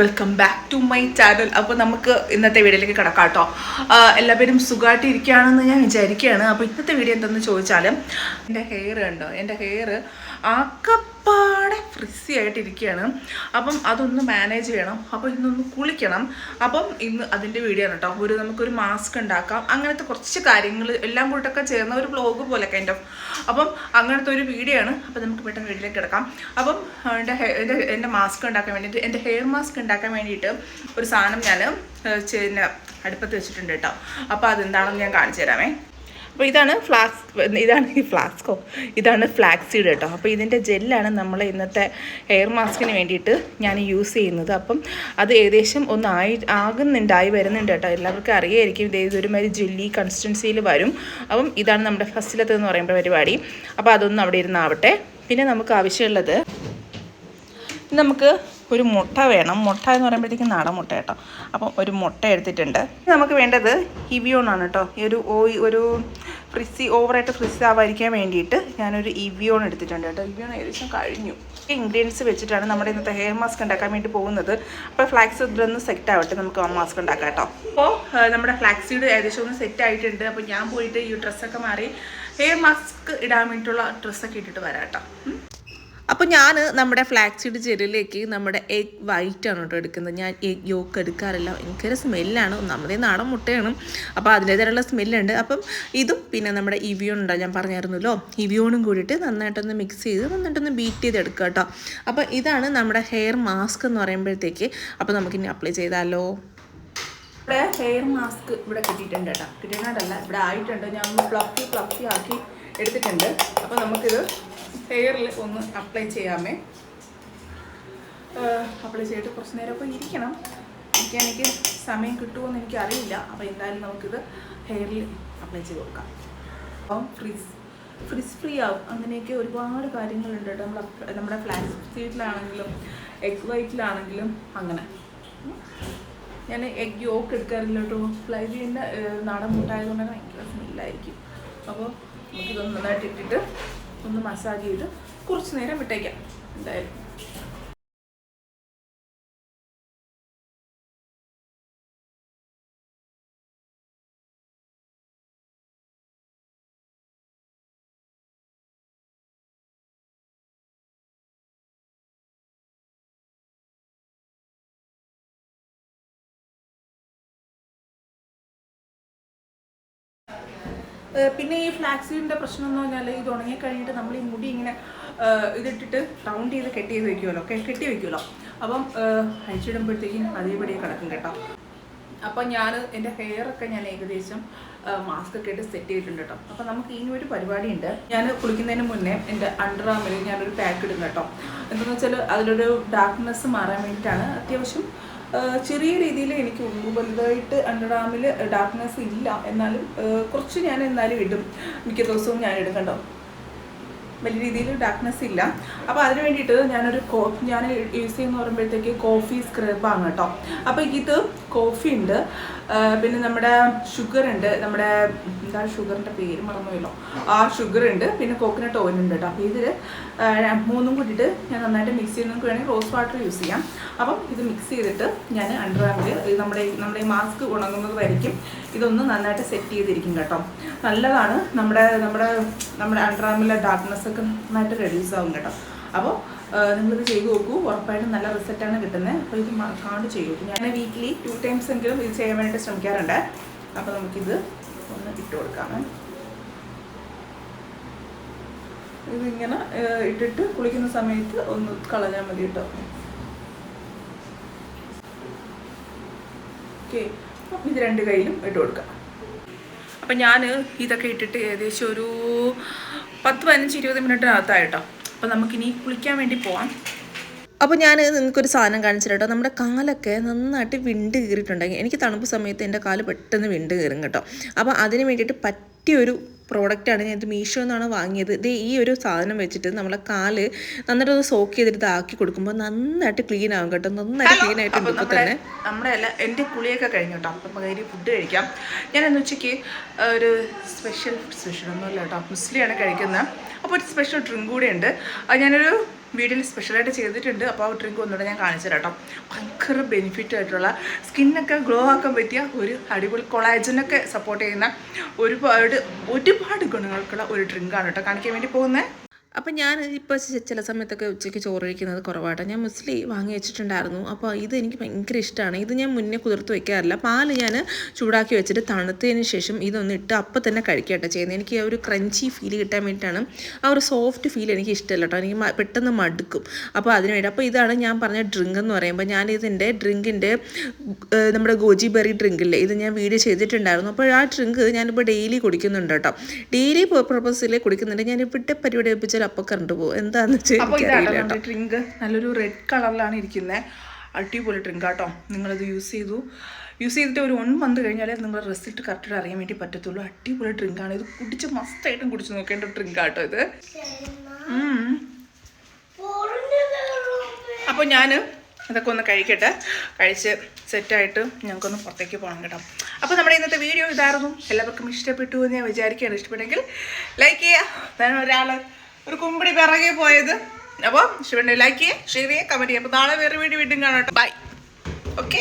Welcome back to my channel അപ്പോൾ നമുക്ക് ഇന്നത്തെ വീഡിയോയിലേക്ക് കിടക്കാം കേട്ടോ. എല്ലാവരും സുഖമായിട്ട് ഇരിക്കുകയാണെന്ന് ഞാൻ വിചാരിക്കുകയാണ്. അപ്പോൾ ഇന്നത്തെ വീഡിയോ എന്തെന്ന് ചോദിച്ചാൽ എന്റെ ഹെയർ കണ്ടോ? എന്റെ ഹെയർ ആക്കപ്പാടെ ഫ്രിസി ആയിട്ടിരിക്കുകയാണ് അപ്പം അതൊന്ന് മാനേജ് ചെയ്യണം. അപ്പോൾ ഇന്നൊന്ന് കുളിക്കണം. അപ്പം ഇന്ന് അതിന്റെ വീഡിയോ ആണ് കേട്ടോ ഒരു നമുക്കൊരു മാസ്ക് ഉണ്ടാക്കാം. അങ്ങനത്തെ കുറച്ച് കാര്യങ്ങൾ എല്ലാം കൂട്ടൊക്കെ ചേർന്ന ഒരു വ്ലോഗ് പോലെ കൈൻഡ് ഓഫ് അപ്പം അങ്ങനത്തെ ഒരു വീഡിയോ ആണ്. അപ്പം നമുക്ക് പെട്ടെന്ന് വീട്ടിലേക്ക് കിടക്കാം. അപ്പം എന്റെ എന്റെ എന്റെ മാസ്ക് ഉണ്ടാക്കാൻ വേണ്ടിയിട്ട് എന്റെ ഹെയർ മാസ്ക് ഉണ്ടാക്കാൻ വേണ്ടിയിട്ട് ഒരു സാധനം ഞാൻ പിന്നെ അടുപ്പത്ത് വെച്ചിട്ടുണ്ട് കേട്ടോ അപ്പോൾ അതെന്താണെന്ന് ഞാൻ കാണിച്ചു തരാമേ. അപ്പോൾ ഇതാണ് ഫ്ലാക്സ് ഇതാണ് ഈ ഫ്ലാസ്കോ ഇതാണ് ഫ്ലാക്സീഡ് സീഡ് കേട്ടോ. അപ്പോൾ ഇതിന്റെ ജെല്ലാണ് നമ്മൾ ഇന്നത്തെ ഹെയർ മാസ്കിന് വേണ്ടിയിട്ട് ഞാൻ യൂസ് ചെയ്യുന്നത്. അപ്പം അത് ഏകദേശം ഒന്ന് ആയി ആകുന്നുണ്ടായി വരുന്നുണ്ട് കേട്ടോ. എല്ലാവർക്കും അറിയായിരിക്കും ഇത് ഇതൊരുമാതിരി ജെല്ലി കൺസിസ്റ്റൻസിയിൽ വരും. അപ്പം ഇതാണ് നമ്മുടെ ഫസ്റ്റിലത്തെ എന്ന് പറയുമ്പോൾ പരിപാടി. അപ്പോൾ അതൊന്നും അവിടെ ഇരുന്നാവട്ടെ. പിന്നെ നമുക്ക് ആവശ്യമുള്ളത് നമുക്ക് ഒരു മുട്ട വേണം. മുട്ട എന്ന് പറയുമ്പോഴത്തേക്കും നാടൻ മുട്ട കേട്ടോ. അപ്പം ഒരു മുട്ട എടുത്തിട്ടുണ്ട്. നമുക്ക് വേണ്ടത് ഇവിയോൺ ആണ് കേട്ടോ. ഈ ഒരു ഓയി ഒരു ഫ്രിസി ഓവറായിട്ട് ഫ്രിസ് ആവാതിരിക്കാൻ വേണ്ടിയിട്ട് ഞാനൊരു ഇവിയോൺ എടുത്തിട്ടുണ്ട് കേട്ടോ. ഇവിയോൺ ഏകദേശം കഴിഞ്ഞു. ഇൻഗ്രീഡിയൻസ് വെച്ചിട്ടാണ് നമ്മുടെ ഇന്നത്തെ ഹെയർ മാസ്ക് ഉണ്ടാക്കാൻ വേണ്ടി പോകുന്നത്. അപ്പോൾ ഫ്ലാക്സ് ഇതൊന്ന് സെറ്റ് ആവട്ടെ. നമുക്ക് ആ മാസ്ക് ഉണ്ടാക്കാം കേട്ടോ. അപ്പോൾ നമ്മുടെ ഫ്ലാക്സീഡ് സീഡ് ഏകദേശം ഒന്ന് സെറ്റ് ആയിട്ടുണ്ട്. അപ്പോൾ ഞാൻ പോയിട്ട് ഈ ഡ്രസ്സൊക്കെ മാറി ഹെയർ മാസ്ക് ഇടാൻ വേണ്ടിയിട്ടുള്ള ഡ്രസ്സൊക്കെ ഇട്ടിട്ട് വരാം കേട്ടോ. അപ്പോൾ ഞാൻ നമ്മുടെ ഫ്ലാക്സീഡ് ജെല്ലിലേക്ക് നമ്മുടെ എഗ് വൈറ്റ് ആണ് കേട്ടോ എടുക്കുന്നത്. ഞാൻ എഗ് യോക്ക് എടുക്കാറില്ല. ഭയങ്കര സ്മെല്ലാണ് ഒന്നാമതേ നാടൻ മുട്ടയാണ്. അപ്പോൾ അതിന്റേതായുള്ള സ്മെല്ലുണ്ട് അപ്പം ഇതും പിന്നെ നമ്മുടെ ഇവിയോൺ ഉണ്ടോ? ഞാൻ പറഞ്ഞായിരുന്നല്ലോ. ഇവിയോണും കൂടിയിട്ട് നന്നായിട്ടൊന്ന് മിക്സ് ചെയ്ത് നന്നായിട്ടൊന്ന് ബീറ്റ് ചെയ്തെടുക്കുക കേട്ടോ. അപ്പോൾ ഇതാണ് നമ്മുടെ ഹെയർ മാസ്ക് എന്ന് പറയുമ്പോഴത്തേക്ക് അപ്പോൾ നമുക്കിനി അപ്ലൈ ചെയ്താലോ? ഇവിടെ ഹെയർ മാസ്ക് ഇവിടെ കിട്ടിയിട്ടുണ്ട് കേട്ടോ. കിട്ടിയിട്ടുണ്ടല്ല ഇവിടെ ആയിട്ടുണ്ട്? ഞാൻ ഫ്ലഫി ഫ്ലഫി ആക്കി എടുത്തിട്ടുണ്ട്. അപ്പോൾ നമുക്കിത് ഹെയറിൽ ഒന്ന് അപ്ലൈ ചെയ്യാമേ. അപ്ലൈ ചെയ്തിട്ട് കുറച്ച് നേരമൊക്കെ ഇരിക്കണം. ഇരിക്കാൻ എനിക്ക് സമയം കിട്ടുമോയെന്ന് എനിക്കറിയില്ല. അപ്പോൾ എന്തായാലും നമുക്കിത് ഹെയറിൽ അപ്ലൈ ചെയ്ത് കൊടുക്കാം. അപ്പം ഫ്രിസ് ഫ്രിസ് ഫ്രീ ആവും. അങ്ങനെയൊക്കെ ഒരുപാട് കാര്യങ്ങളുണ്ട് കേട്ടോ. നമ്മുടെ നമ്മുടെ ഫ്ലാറ്റ് സീറ്റിലാണെങ്കിലും എഗ് വൈറ്റിലാണെങ്കിലും അങ്ങനെ. ഞാൻ എഗ് യോക്ക് എടുക്കാറില്ല കേട്ടോ. ഫ്ലൈവിന്റെ നാടൻ മുട്ടായതുകൊണ്ട് ഭയങ്കര സ്മെല്ലായിരിക്കും അപ്പോൾ നമുക്കിതൊന്ന് നന്നായിട്ട് ഇട്ടിട്ട് ഒന്ന് മസാജ് ചെയ്ത് കുറച്ച് നേരം വിട്ടേക്കാം. എന്തായാലും. പിന്നെ ഈ ഫ്ലാക്സീഡിന്റെ പ്രശ്നം എന്ന് പറഞ്ഞാൽ ഇത് ഉണങ്ങി കഴിഞ്ഞിട്ട് നമ്മൾ ഈ മുടി ഇങ്ങനെ ഇതിട്ടിട്ട് റൗണ്ട് ചെയ്ത് കെട്ടി ചെയ്ത് വെക്കുമല്ലോ കെട്ടി വെക്കുമല്ലോ അപ്പം അഴിച്ചിടുമ്പോഴത്തേക്കും അതേപടി കിടക്കും കേട്ടോ. അപ്പം ഞാൻ എന്റെ ഹെയറൊക്കെ ഞാൻ ഏകദേശം മാസ്ക് ഒക്കെ ഇട്ട് സെറ്റ് ചെയ്തിട്ടുണ്ട് കേട്ടോ. അപ്പം നമുക്ക് ഇനി ഒരു പരിപാടിയുണ്ട്. ഞാൻ കുളിക്കുന്നതിന് മുന്നേ എന്റെ അണ്ടർ ആമിൽ ഞാനൊരു പാക്ക് ഇടും കേട്ടോ. എന്താണെന്ന് വെച്ചാൽ അതിലൊരു ഡാർക്ക്നെസ് മാറാൻ വേണ്ടിയിട്ടാണ് അത്യാവശ്യം ചെറിയ രീതിയിൽ എനിക്ക് ഉള്ളു. വലുതായിട്ട് അണ്ടർ ആമിൽ ഡാർക്ക്നെസ് ഇല്ല. എന്നാലും കുറച്ച് ഞാൻ എന്നാലും ഇടും. മിക്ക ദിവസവും ഞാൻ ഇടും കണ്ടോ വലിയ രീതിയിൽ ഡാർക്ക്നെസ് ഇല്ല. അപ്പോൾ അതിന് വേണ്ടിയിട്ട് ഞാനൊരു കോ ഞാൻ യൂസ് ചെയ്യുന്ന പറയുമ്പോഴത്തേക്ക് കോഫി സ്ക്രബാണ് കേട്ടോ. അപ്പോൾ ഇത് കോഫി ഉണ്ട്. പിന്നെ നമ്മുടെ ഷുഗർ ഉണ്ട്. നമ്മുടെ എന്താ ഷുഗറിന്റെ പേര് മറന്നുപോയല്ലോ ആ ഷുഗർ ഉണ്ട്. പിന്നെ കോക്കനട്ട് ഓയിൽ ഉണ്ട് കേട്ടോ. അപ്പോൾ ഇതിൽ മൂന്നും കൂട്ടിയിട്ട് ഞാൻ നന്നായിട്ട് മിക്സ് ചെയ്ത് നമുക്ക് വേണമെങ്കിൽ റോസ് വാട്ടർ യൂസ് ചെയ്യാം. അപ്പം ഇത് മിക്സ് ചെയ്തിട്ട് ഞാൻ അണ്ടർ ആമിൽ നമ്മുടെ നമ്മുടെ ഈ മാസ്ക് ഉണങ്ങുന്നത് ഇതൊന്ന് നന്നായിട്ട് സെറ്റ് ചെയ്തിരിക്കും കേട്ടോ. നല്ലതാണ്. നമ്മുടെ നമ്മുടെ നമ്മുടെ അൺട്രാമിലെ ഡാർക്ക്നെസ് ഒക്കെ നന്നായിട്ട് റെഡ്യൂസ് ആവും കേട്ടോ. അപ്പോൾ നിങ്ങളിത് ചെയ്ത് നോക്കൂ. ഉറപ്പായിട്ടും നല്ല റിസൾട്ടാണ് കിട്ടുന്നത് അപ്പോൾ ഇത് കാണ്ട് ചെയ്യൂ. ഞാൻ വീക്കിലി ടു ടൈംസ് എങ്കിലും ഇത് ചെയ്യാൻ വേണ്ടിയിട്ട് ശ്രമിക്കാറുണ്ട്. അപ്പോൾ നമുക്കിത് ഒന്ന് ഇട്ട് കൊടുക്കാമേ. ഇതിങ്ങനെ ഇട്ടിട്ട് കുളിക്കുന്ന സമയത്ത് ഒന്ന് കളഞ്ഞാൽ മതി കേട്ടോ. ഓക്കെ അപ്പം ഇത് രണ്ട് കയ്യിലും ഇട്ട് കൊടുക്കുക അപ്പം ഞാൻ ഇതൊക്കെ ഇട്ടിട്ട് ഏകദേശം ഒരു പത്ത് പതിനഞ്ച് ഇരുപത് മിനിറ്റിനകത്തായിട്ടോ. അപ്പം നമുക്കിനി കുളിക്കാൻ വേണ്ടി പോവാം. അപ്പോൾ ഞാൻ നിങ്ങൾക്കൊരു സാധനം കാണിച്ചിട്ട് കേട്ടോ. നമ്മുടെ കാലൊക്കെ നന്നായിട്ട് വിണ്ട് കീറിയിട്ടുണ്ടെങ്കിൽ എനിക്ക് തണുപ്പ് സമയത്ത് എന്റെ കാൽ പെട്ടെന്ന് വിണ്ട് കീറും കേട്ടോ. അപ്പോൾ അതിന് വേണ്ടിയിട്ട് പറ്റിയൊരു പ്രോഡക്റ്റാണ് ഞാൻ ഇത് മീഷോ എന്നാണ് വാങ്ങിയത്. ഇത് ഈ ഒരു സാധനം വെച്ചിട്ട് നമ്മളെ കാൽ നന്നായിട്ട് ഒന്ന് സോക്ക് ചെയ്തിട്ട് ഇതാക്കി ആക്കി കൊടുക്കുമ്പോൾ നന്നായിട്ട് ക്ലീൻ ആകും കേട്ടോ. നന്നായിട്ട് ക്ലീൻ ആയിട്ട് ഇപ്പോൾ തന്നെ. നമ്മുടെ അല്ല എന്റെ കുളിയൊക്കെ കഴിഞ്ഞു കേട്ടോ. അപ്പം കയറി ഫുഡ് കഴിക്കാം. ഞാൻ ഇന്ന് ഉച്ചയ്ക്ക് ഒരു സ്പെഷ്യൽ സ്പെഷ്യൽ ഒന്നുമില്ല കേട്ടോ. മുസ്ലിയാണ് കഴിക്കുന്നത്. അപ്പോൾ ഒരു സ്പെഷ്യൽ ഡ്രിങ്ക് കൂടെ ഉണ്ട്. അത് ഞാനൊരു വീഡിയോയിൽ സ്പെഷ്യലായിട്ട് ചെയ്തിട്ടുണ്ട്. അപ്പോൾ ആ ഡ്രിങ്ക് ഒന്നുകൂടെ ഞാൻ കാണിച്ചു കേട്ടോ. ഭയങ്കര ബെനിഫിറ്റ് ആയിട്ടുള്ള സ്കിന്നൊക്കെ ഗ്ലോ ആക്കാൻ പറ്റിയ ഒരു അടിപൊളി കൊളാജനൊക്കെ സപ്പോർട്ട് ചെയ്യുന്ന ഒരുപാട് ഒരുപാട് ഗുണങ്ങൾക്കുള്ള ഒരു ഡ്രിങ്കാണ് കേട്ടോ. കാണിക്കാൻ വേണ്ടി പോകുന്നത് അപ്പം ഞാൻ ഇപ്പോൾ ചില സമയത്തൊക്കെ ഉച്ചയ്ക്ക് ചോറ് കഴിക്കുന്നത് കുറവാട്ടോ. ഞാൻ മുസ്ലി വാങ്ങി വെച്ചിട്ടുണ്ടായിരുന്നു. അപ്പോൾ ഇത് എനിക്ക് ഭയങ്കര ഇഷ്ടമാണ് ഇത് ഞാൻ മുന്നേ കുതിർത്ത് വെക്കാറില്ല. പാൽ ഞാൻ ചൂടാക്കി വെച്ചിട്ട് തണുത്തതിന് ശേഷം ഇതൊന്ന് ഇട്ട് അപ്പം തന്നെ കഴിക്കട്ടെ ചെയ്യുന്നത്. എനിക്ക് ആ ഒരു ക്രഞ്ചി ഫീൽ കിട്ടാൻ വേണ്ടിയിട്ടാണ്. ആ ഒരു സോഫ്റ്റ് ഫീൽ എനിക്ക് ഇഷ്ടമല്ല കേട്ടോ. എനിക്ക് പെട്ടെന്ന് മടുക്കും. അപ്പോൾ അതിന് വേണ്ടി. അപ്പോൾ ഇതാണ് ഞാൻ പറഞ്ഞ ഡ്രിങ്ക് എന്ന് പറയുമ്പോൾ ഞാൻ ഇതിന്റെ ഡ്രിങ്കിന്റെ നമ്മുടെ ഗോജി ബെറി ഡ്രിങ്കില്ലേ ഇത് ഞാൻ വീഡിയോ ചെയ്തിട്ടുണ്ടായിരുന്നു. അപ്പോൾ ആ ഡ്രിങ്ക് ഞാനിപ്പോൾ ഡെയിലി കുടിക്കുന്നുണ്ട് കേട്ടോ. ഡെയിലി പർപ്പസിൽ കുടിക്കുന്നുണ്ട്. ഞാനിപ്പോൾ ഇട്ട പരിപാടി ഏൽപ്പിച്ചാൽ അപ്പൊ കറണ്ട് പോകും വെച്ചാൽ കേട്ടോ നമ്മുടെ ഡ്രിങ്ക്. നല്ലൊരു റെഡ് കളറിലാണ് ഇരിക്കുന്നത് അടിപൊളി ഡ്രിങ്ക് കേട്ടോ നിങ്ങളിത് യൂസ് ചെയ്തു. യൂസ് ചെയ്തിട്ട് ഒരു വൺ മന്ത് കഴിഞ്ഞാലേ നിങ്ങളുടെ റിസൾട്ട് കറക്റ്റായിട്ട് അറിയാൻ വേണ്ടി പറ്റത്തുള്ളൂ. അടിപൊളി ഡ്രിങ്കാണ് ഇത് കുടിച്ച് മസ്തായിട്ടും കുടിച്ച് നോക്കേണ്ട ഡ്രിങ്ക് ആട്ടോ ഇത്. അപ്പൊ അപ്പോൾ ഞാൻ ഇതൊക്കെ ഒന്ന് കഴിക്കട്ടെ. കഴിച്ച് സെറ്റായിട്ട് ഞങ്ങൾക്കൊന്ന് പുറത്തേക്ക് പോകണം കേട്ടോ. അപ്പോൾ നമ്മുടെ ഇന്നത്തെ വീഡിയോ ഇതായിരുന്നു. എല്ലാവർക്കും ഇഷ്ടപ്പെട്ടു എന്ന് ഞാൻ വിചാരിക്കുകയാണ്. ഇഷ്ടപ്പെട്ടെങ്കിൽ ലൈക്ക് ചെയ്യുക. ഒരാൾ ഒരു കുമ്പിടി പിറകെ പോയത്. അപ്പോൾ ഇഷ്ടപ്പെട്ടെങ്കിൽ ലൈക്ക് ചെയ്യുക ഷെയർ ചെയ്യുക. കമന്റ് ചെയ്യുക അപ്പോൾ നാളെ വേറെ വീഡിയോ വീണ്ടും കാണാം ബൈ ഓക്കെ